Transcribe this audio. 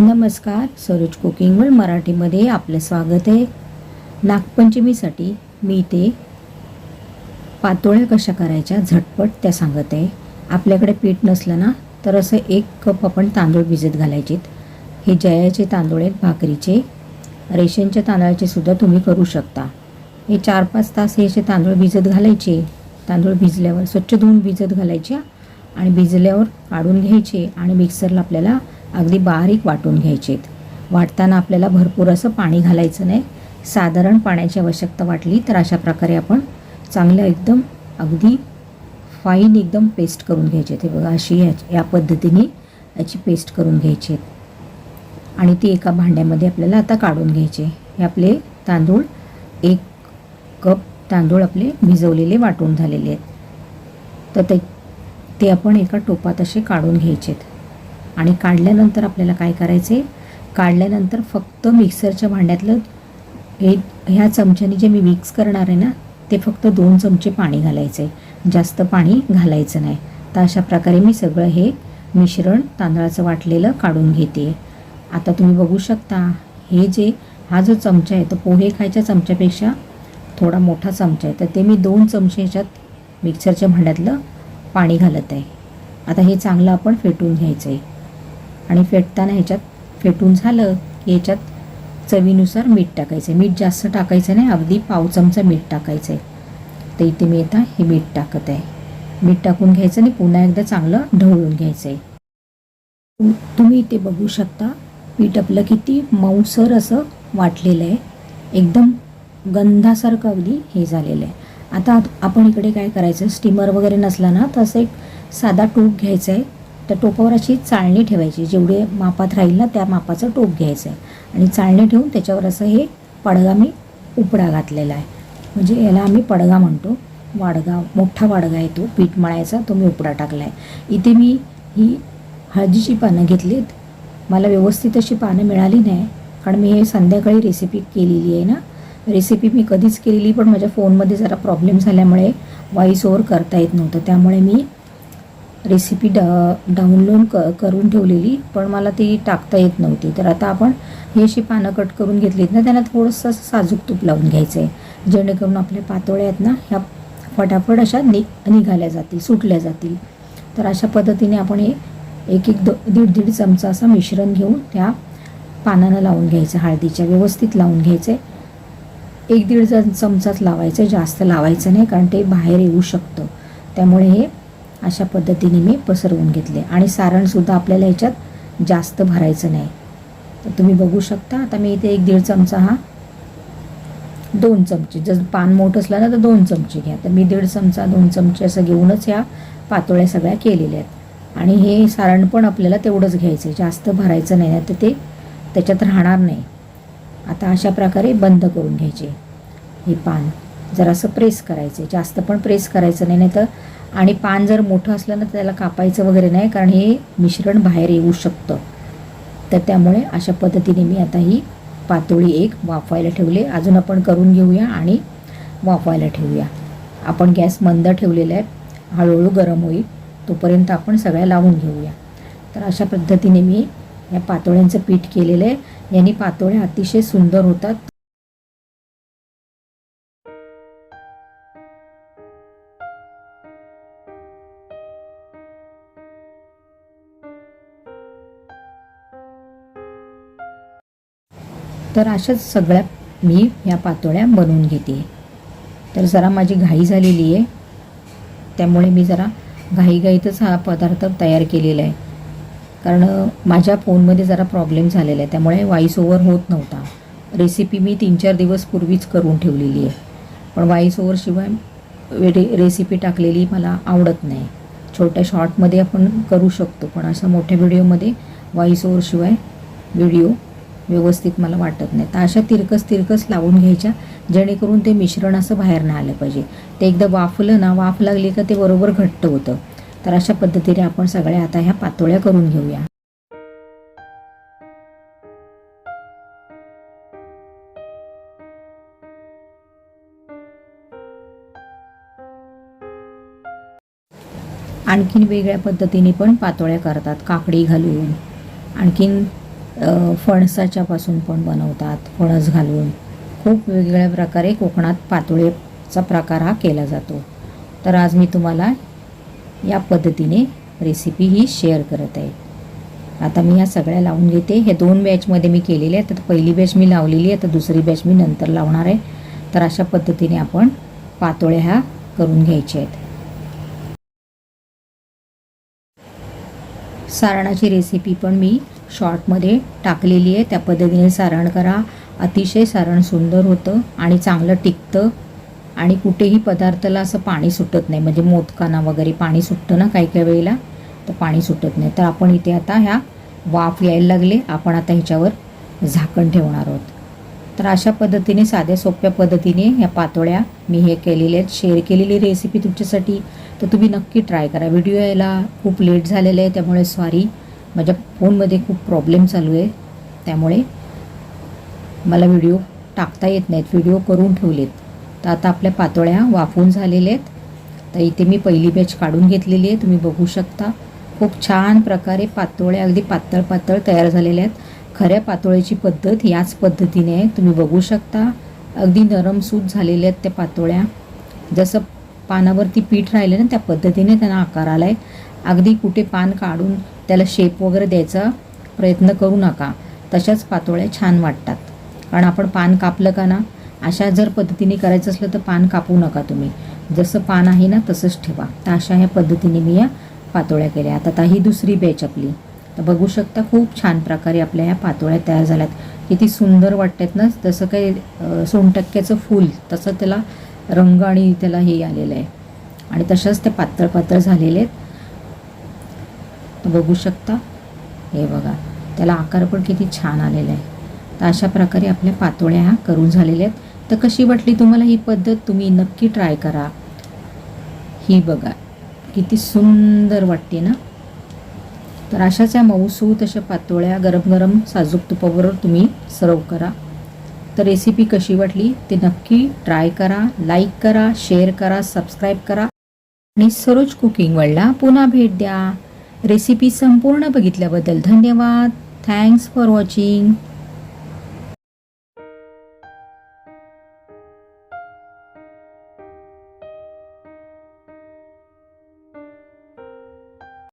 नमस्कार Saroj cooking world मराठीमध्ये आपलं स्वागत आहे. नागपंचमीसाठी मी ते पातोळ्या कशा करायच्या झटपट त्या सांगत आहे. आपल्याकडे पीठ नसलं ना तर असं एक कप आपण तांदूळ भिजत घालायचेत. हे जयाचे तांदूळ आहेत भाकरीचे. रेशनच्या तांदळाचे सुद्धा तुम्ही करू शकता. हे चार पाच तास हे असे तांदूळ भिजत घालायचे. तांदूळ भिजल्यावर स्वच्छ धुवून भिजत घालायच्या आणि भिजल्यावर काढून घ्यायचे आणि मिक्सरला आपल्याला अगदी बारीक वाटून घ्यायचे वाटताना आपल्याला भरपूर असं पाणी घालायचं नाही. साधारण पाण्याची आवश्यकता वाटली तर अशा प्रकारे आपण चांगलं एकदम अगदी फाईन एकदम पेस्ट करून घ्यायचे. ते बघा अशी या या पद्धतीने याची पेस्ट करून घ्यायची. आणि ती एका भांड्यामध्ये आपल्याला आता काढून घ्यायचे. हे आपले तांदूळ एक कप तांदूळ आपले भिजवलेले वाटून झालेले आहेत. तर ते ते आपण एका टोपात असे काढून घ्यायचेत. आणि काढल्यानंतर आपल्याला काय करायचे काढल्यानंतर फक्त मिक्सरच्या भांड्यातलं हे ह्या चमच्याने जे मी मिक्स करणार आहे ना ते फक्त दोन चमचे पाणी घालायचे जास्त पाणी घालायचं नाही. तर अशा प्रकारे मी सगळं हे मिश्रण तांदळाचं वाटलेलं काढून घेते. आता तुम्ही बघू शकता हे जे हा जो चमचा आहे तो पोहे खायच्या चमच्यापेक्षा थोडा मोठा चमचा आहे. तर ते मी दोन चमचे ह्याच्यात मिक्सरच्या भांड्यातलं पाणी घालत आहे. आता हे चांगलं आपण फेटून घ्यायचं आहे आणि फेटताना ह्याच्यात फेटून झालं की ह्याच्यात चवीनुसार मीठ टाकायचं आहे मीठ जास्त टाकायचं नाही अगदी पाव चमचा मीठ टाकायचं आहे तर इथे मी आता हे मीठ टाकत आहे. मीठ टाकून घ्यायचं आणि पुन्हा एकदा चांगलं ढवळून घ्यायचं आहे तुम्ही इथे बघू शकता पीठ आपलं किती मऊसर असं वाटलेलं आहे. एकदम गंधासारखं अगदी हे झालेलं आहे. आता आपण इकडे काय करायचं? स्टीमर वगैरे नसला ना तर असं एक साधा टूप घ्यायचा आहे त्या टोपावर अशी चाळणी ठेवायची. जेवढे मापात राहील ना त्या मापाचं टोप घ्यायचं आहे आणि चाळणी ठेवून त्याच्यावर असं हे पडगा मी उपडा घातलेला आहे. म्हणजे याला आम्ही पडगा म्हणतो. वाडगा मोठा वाडगा आहे तो. पीठ मळायचा तो मी उपडा टाकला आहे इथे मी ही हळदीची पानं घेतलीत. मला व्यवस्थित अशी पानं मिळाली नाही. कारण मी हे संध्याकाळी रेसिपी केलेली आहे ना. रेसिपी मी कधीच केलेली पण माझ्या फोनमध्ये जरा प्रॉब्लेम झाल्यामुळे व्हॉइस ओव्हर करता येत नव्हतं. त्यामुळे मी रेसिपी डा डाउनलोड क करून ठेवलेली पण मला ती टाकता येत नव्हती. तर आता आपण ही अशी पानं कट करून घेतलीत ना त्यांना थोडंसं असं साजूक तूप लावून घ्यायचं आहे जेणेकरून आपल्या पातोळ्या आहेत ना ह्या फटाफट अशा नि निघाल्या जातील सुटल्या जातील. तर अशा पद्धतीने आपण हे एक एक दो दीड दीड चमचा असं मिश्रण घेऊन त्या पानानं लावून घ्यायचं हळदीच्या व्यवस्थित लावून घ्यायचं एक दीड चमचाच लावायचं जास्त लावायचं नाही कारण ते बाहेर येऊ शकतं. त्यामुळे हे अशा पद्धतीने मी पसरवून घेतले. आणि सारणसुद्धा आपल्याला ह्याच्यात जास्त भरायचं नाही. तर तुम्ही बघू शकता आता मी इथे एक दीड चमचा हा दोन चमचे जर पान मोठं असलं ना तर दोन चमचे घ्या. तर मी दीड चमचा दोन चमचे असं घेऊनच ह्या पातोळ्या सगळ्या केलेल्या आहेत. आणि हे सारण पण आपल्याला तेवढंच घ्यायचं आहे जास्त भरायचं नाही नाही तर ते त्याच्यात राहणार नाही. आता अशा प्रकारे बंद करून घ्यायचे हे पान. जरासं प्रेस करायचे जास्त पण प्रेस करायचं नाही नाही तर आणि पान जर मोठं असलं ना तर त्याला कापायचं वगैरे नाही कारण हे मिश्रण बाहेर येऊ शकतं. तर त्यामुळे अशा पद्धतीने मी आता ही पातोळी एक वाफवायला ठेवली. अजून आपण करून घेऊया आणि वाफवायला ठेवूया. आपण गॅस मंद ठेवलेला आहे. हळूहळू गरम होईल. तोपर्यंत आपण सगळ्या लावून घेऊया. तर अशा पद्धतीने मी या पातोळ्यांचं पीठ केलेलं आहे. यांनी पातोळ्या अतिशय सुंदर होतात. तर अशाच सगळ्या मी ह्या पातोळ्या बनवून घेते. तर जरा माझी घाई झालेली आहे. त्यामुळे मी जरा घाईघाईतच हा पदार्थ तयार केलेला आहे. कारण माझ्या फोनमध्ये जरा प्रॉब्लेम झालेला आहे. त्यामुळे व्हॉईस ओव्हर होत नव्हता. रेसिपी मी तीन चार दिवस पूर्वीच करून ठेवलेली आहे. पण व्हॉईस ओव्हरशिवाय रे रेसिपी टाकलेली मला आवडत नाही. छोट्या शॉर्टमध्ये आपण करू शकतो. पण असं मोठ्या व्हिडिओमध्ये व्हॉईस ओव्हरशिवाय व्हिडिओ व्यवस्थित मला वाटत नाही तर अशा तिरकस तिरकस लावून घ्यायच्या जेणेकरून ते मिश्रण असं बाहेर नाही आलं पाहिजे. ते एकदा वाफलं ना वाफ लागली का ते बरोबर घट्ट होतं. तर अशा पद्धतीने आपण सगळ्या आता ह्या पातोळ्या करून घेऊया. आणखीन वेगळ्या पद्धतीने पण पातोळ्या करतात काकडी घालून. आणखीन फणसाच्यापासून पण बनवतात फणस घालून. खूप वेगवेगळ्या प्रकारे कोकणात पातोळेचा प्रकार हा केला जातो. तर आज मी तुम्हाला या पद्धतीने रेसिपी ही शेअर करत आहे. आता मी ह्या सगळ्या लावून घेते. हे दोन बॅचमध्ये मी केलेले आहेत. तर पहिली बॅच मी लावलेली आहे. तर दुसरी बॅच मी नंतर लावणार आहे. तर अशा पद्धतीने आपण पातोळ्या ह्या करून घ्यायच्या आहेत. सारणाची रेसिपी पण मी शॉर्टमध्ये टाकलेली आहे. त्या पद्धतीने सारण करा. अतिशय सारण सुंदर होतं आणि चांगलं टिकतं. आणि कुठेही पदार्थाला असं पाणी सुटत नाही. म्हणजे मोदकांना वगैरे पाणी सुटतं ना काही काही वेळेला तर पाणी सुटत नाही. तर आपण इथे आता ह्या वाफ यायला लागले. आपण आता ह्याच्यावर झाकण ठेवणार आहोत. तर अशा पद्धतीने साध्या सोप्या पद्धतीने ह्या पातोळ्या मी हे केलेल्या आहेत. शेअर केलेली रेसिपी तुमच्यासाठी. तर तुम्ही नक्की ट्राय करा. व्हिडिओ यायला खूप लेट झालेलं आहे त्यामुळे सॉरी माझ्या फोनमध्ये खूप प्रॉब्लेम चालू आहे त्यामुळे मला व्हिडिओ टाकता येत नाहीत. व्हिडिओ करून ठेवलेत. तर आता आपल्या पातोळ्या वाफून झालेल्या आहेत. तर इथे मी पहिली बॅच काढून घेतलेली आहे. तुम्ही बघू शकता. खूप छान प्रकारे पातोळ्या अगदी पातळ पातळ तयार झालेल्या आहेत. खऱ्या पातोळ्याची पद्धत याच पद्धतीने आहे. तुम्ही बघू शकता. अगदी नरमसूत झालेल्या आहेत त्या पातोळ्या. जसं पानावरती पीठ राहिलं ना त्या पद्धतीने त्यांना आकार आला आहे अगदी कुठे पान काढून त्याला शेप वगैरे द्यायचा प्रयत्न करू नका. तशाच पातोळ्या छान वाटतात. कारण आपण पान कापलं का ना अशा जर पद्धतीने करायचं असलं तर पान कापू नका तुम्ही. जसं पान आहे ना तसंच ठेवा. तर अशा ह्या पद्धतीने मी या पातोळ्या केल्या. आता आता ही दुसरी बॅच आपली. तर बघू शकता खूप छान प्रकारे आपल्या ह्या पातोळ्या तयार झाल्यात. किती सुंदर वाटतात ना जसं काही सोनटक्क्याचं फूल तसं त्याला रंग आणि त्याला हे आलेलं आहे. आणि तशाच ते पातळ पातळ झालेले आहेत. बघू शकता. हे बघा. त्याला आकार पण किती छान आलेला आहे. तर अशा प्रकारे आपल्या पातोळ्या ह्या करून झालेल्या आहेत. तर कशी वाटली तुम्हाला ही पद्धत? तुम्ही नक्की ट्राय करा. ही बघा. किती सुंदर वाटते ना? तर अशाच या मऊसूत अशा पातोळ्या गरम गरम साजूक तुपाबरोबर तुम्ही सर्व करा. तर रेसिपी कशी वाटली ते नक्की ट्राय करा लाईक करा शेअर करा सबस्क्राईब करा. आणि सरोज कुकिंग वर्ल्डला पुन्हा भेट द्या. रेसिपी संपूर्ण बघितल्याबद्दल धन्यवाद. Thanks for watching